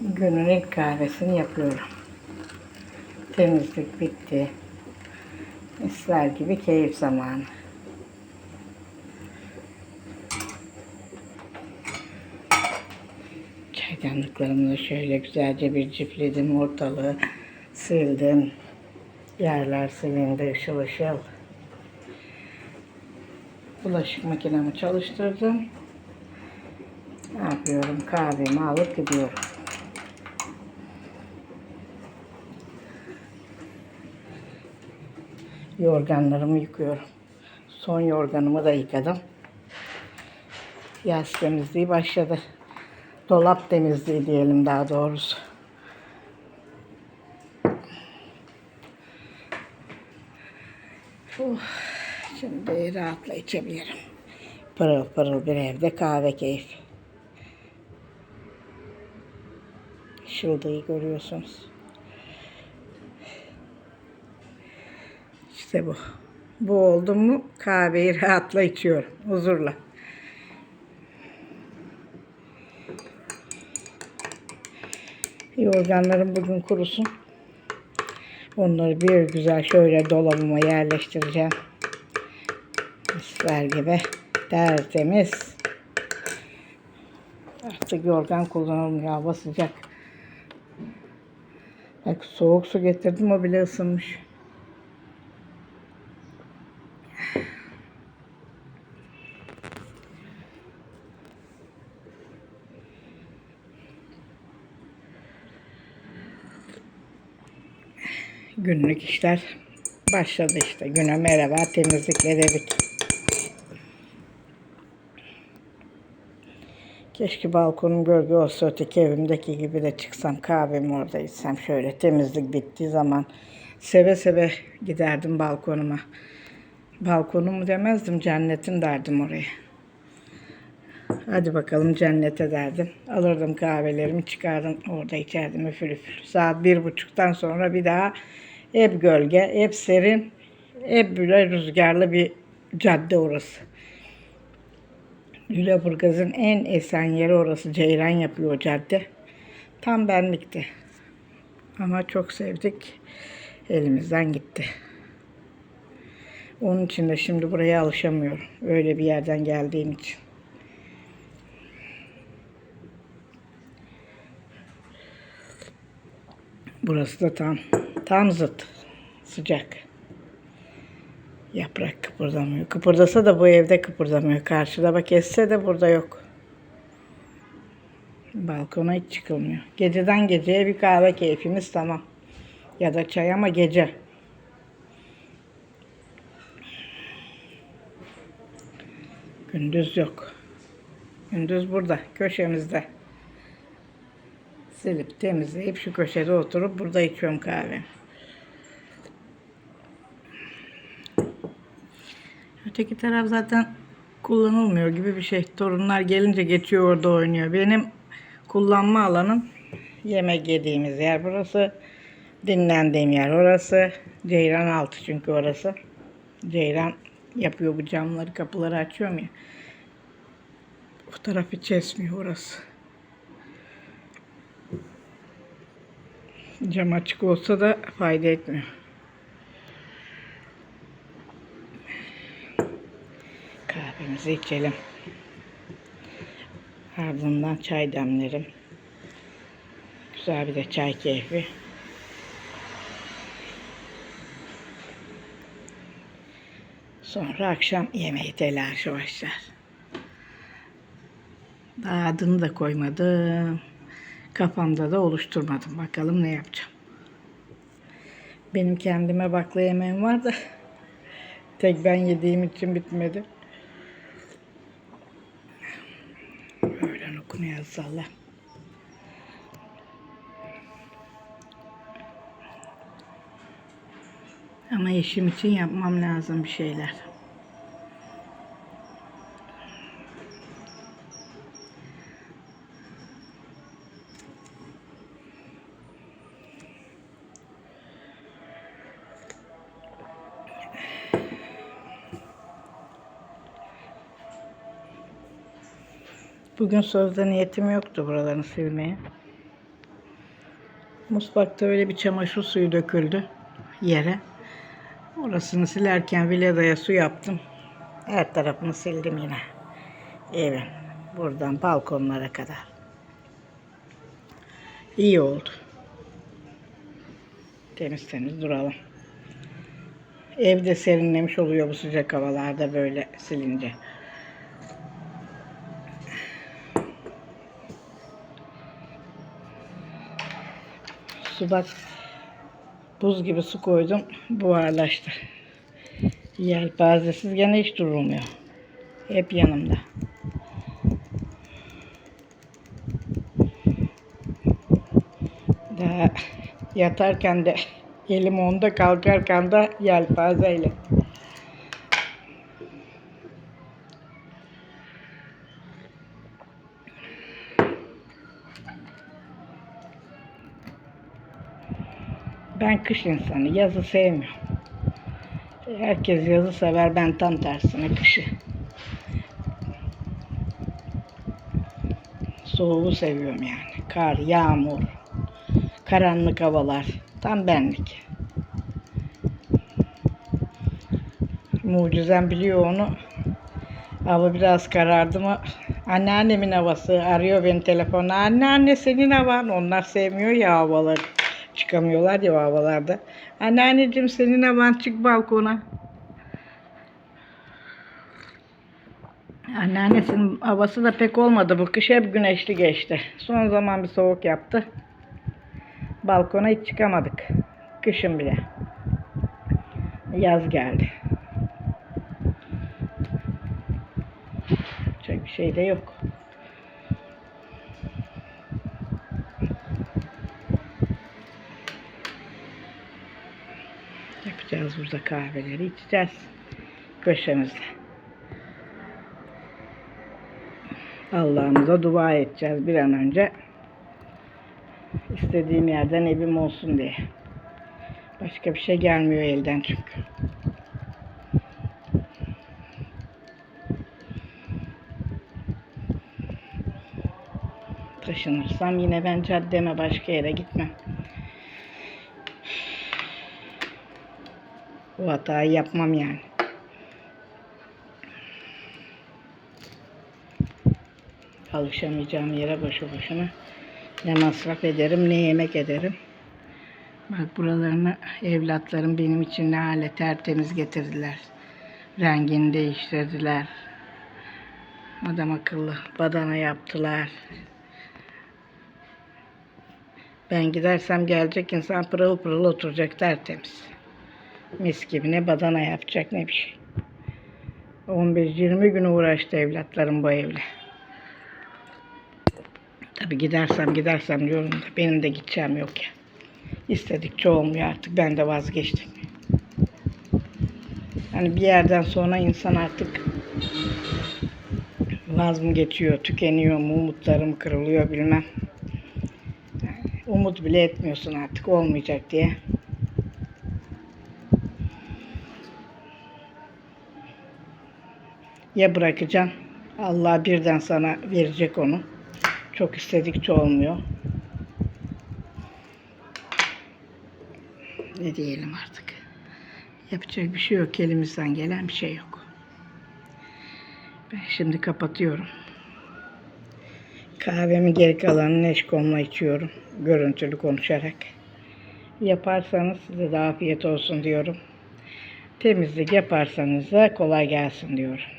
Günün ilk kahvesini yapıyorum. Temizlik bitti. Misler gibi keyif zamanı. Çaydanlıklarımı da şöyle güzelce bir cifledim. Ortalığı sildim. Yerler silindi ışıl ışıl. Bulaşık makinemi çalıştırdım. Ne yapıyorum? Kahvemi alıp gidiyorum. Yorganlarımı yıkıyorum. Son yorganımı da yıkadım. Yaz temizliği başladı. Dolap temizliği diyelim daha doğrusu. Oh, şimdi rahatla içebilirim. Pırıl pırıl bir evde kahve keyfi. Şıldığı görüyorsunuz. İşte bu. Bu oldu mu kahveyi rahatla içiyorum. Huzurla. Yorganlarım bugün kurusun. Onları bir güzel şöyle dolabıma yerleştireceğim. Misler gibi tertemiz. Artık yorgan kullanılmıyor. Hava sıcak. Bak soğuk su getirdim o bile ısınmış. Günlük işler başladı işte. Güne merhaba temizlikle dedik. Keşke balkonum gölge olsa öteki evimdeki gibi de çıksam kahvemi orada içsem şöyle temizlik bittiği zaman seve seve giderdim balkonuma. Balkonumu demezdim cennetin derdim oraya. Hadi bakalım cennete derdim. Alırdım kahvelerimi çıkardım orada içerdim üfür üfür. Saat bir buçuktan sonra bir daha hep gölge, hep serin, hep böyle rüzgarlı bir cadde orası. Lüleburgaz'ın en esen yeri orası. Ceyran yapıyor o cadde. Tam benlikti. Ama çok sevdik. Elimizden gitti. Onun için de şimdi buraya alışamıyorum. Öyle bir yerden geldiğim için. Burası da tam tam zıt. Sıcak. Yaprak kıpırdamıyor. Kıpırdasa da bu evde kıpırdamıyor. Karşıda bak esse de burada yok. Balkona hiç çıkılmıyor. Geceden geceye bir kahve keyfimiz tamam. Ya da çay ama gece. Gündüz yok. Gündüz burada, köşemizde. Silip temizleyip şu köşede oturup burada içiyorum kahve. Öteki taraf zaten kullanılmıyor gibi bir şey. Torunlar gelince geçiyor orada oynuyor. Benim kullanma alanım yemek yediğimiz yer burası. Dinlendiğim yer orası. Ceyran altı çünkü orası. Ceyran yapıyor bu camları kapıları açıyorum ya. Bu taraf hiç esmiyor orası. Cam açık olsa da fayda etmiyor. Kahvemizi içelim. Ardından çay demlerim. Güzel bir de çay keyfi. Sonra akşam yemeği telaşı başlar. Daha adını da koymadım. Kafamda da oluşturmadım. Bakalım ne yapacağım. Benim kendime bakla yemeğim var da tek ben yediğim için bitmedi. Öğlen okunuyor Allah. Ama eşim için yapmam lazım bir şeyler. Bugün sözde niyetim yoktu buralarını silmeye. Mutfakta öyle bir çamaşır suyu döküldü yere. Orasını silerken viledaya su yaptım. Her tarafını sildim yine. Evin. Buradan balkonlara kadar. İyi oldu. Temiz temiz duralım. Evde serinlemiş oluyor bu sıcak havalarda böyle silince. Su bak buz gibi su koydum buharlaştı. Yelpazesiz gene hiç durulmuyor. Hep yanımda. Daha yatarken de elim onda kalkarken de yelpazeyle. Ben kış insanı, yazı sevmiyorum. Herkes yazı sever, ben tam tersine kışı. Soğuğu seviyorum yani. Kar, yağmur, karanlık havalar. Tam benlik. Mucizem biliyor onu. Hava biraz karardı mı anneannemin havası arıyor beni telefonla. Anneanne senin havan. Onlar sevmiyor ya havaları. Çıkamıyorlar ya havalarda. Anneanneciğim senin havan çık balkona. Anneannesinin havası da pek olmadı bu kış hep güneşli geçti. Son zaman bir soğuk yaptı. Balkona hiç çıkamadık. Kışın bile. Yaz geldi. Çok bir şey de yok. Yapacağız burada kahveleri içeceğiz. Köşemizde. Allah'ımıza dua edeceğiz bir an önce. İstediğim yerden evim olsun diye. Başka bir şey gelmiyor elden çünkü. Taşınırsam yine ben caddeme başka yere gitmem. Bu hatayı yapmam yani. Alışamayacağım yere boşu boşuna ne masraf ederim ne yemek ederim. Bak buralarını evlatlarım benim için ne hale tertemiz getirdiler. Rengini değiştirdiler. Adam akıllı badana yaptılar. Ben gidersem gelecek insan pırıl pırıl oturacak tertemiz. Mis gibi ne badana yapacak ne bir şey. 15-20 gün uğraştı evlatlarım bu evle. Tabi gidersem gidersem diyorum da benim de gideceğim yok ya. İstedikçe olmuyor artık. Ben de vazgeçtim. Hani bir yerden sonra insan artık vaz mı geçiyor, tükeniyor mu, umutlarım kırılıyor bilmem. Umut bile etmiyorsun artık olmayacak diye. Ya bırakacaksın, Allah birden sana verecek onu. Çok istedikçe olmuyor. Ne diyelim artık. Yapacak bir şey yok. Elimizden gelen bir şey yok. Ben şimdi kapatıyorum. Kahvemi geri kalanını eşkomla içiyorum. Görüntülü konuşarak. Yaparsanız size de afiyet olsun diyorum. Temizlik yaparsanız da kolay gelsin diyorum.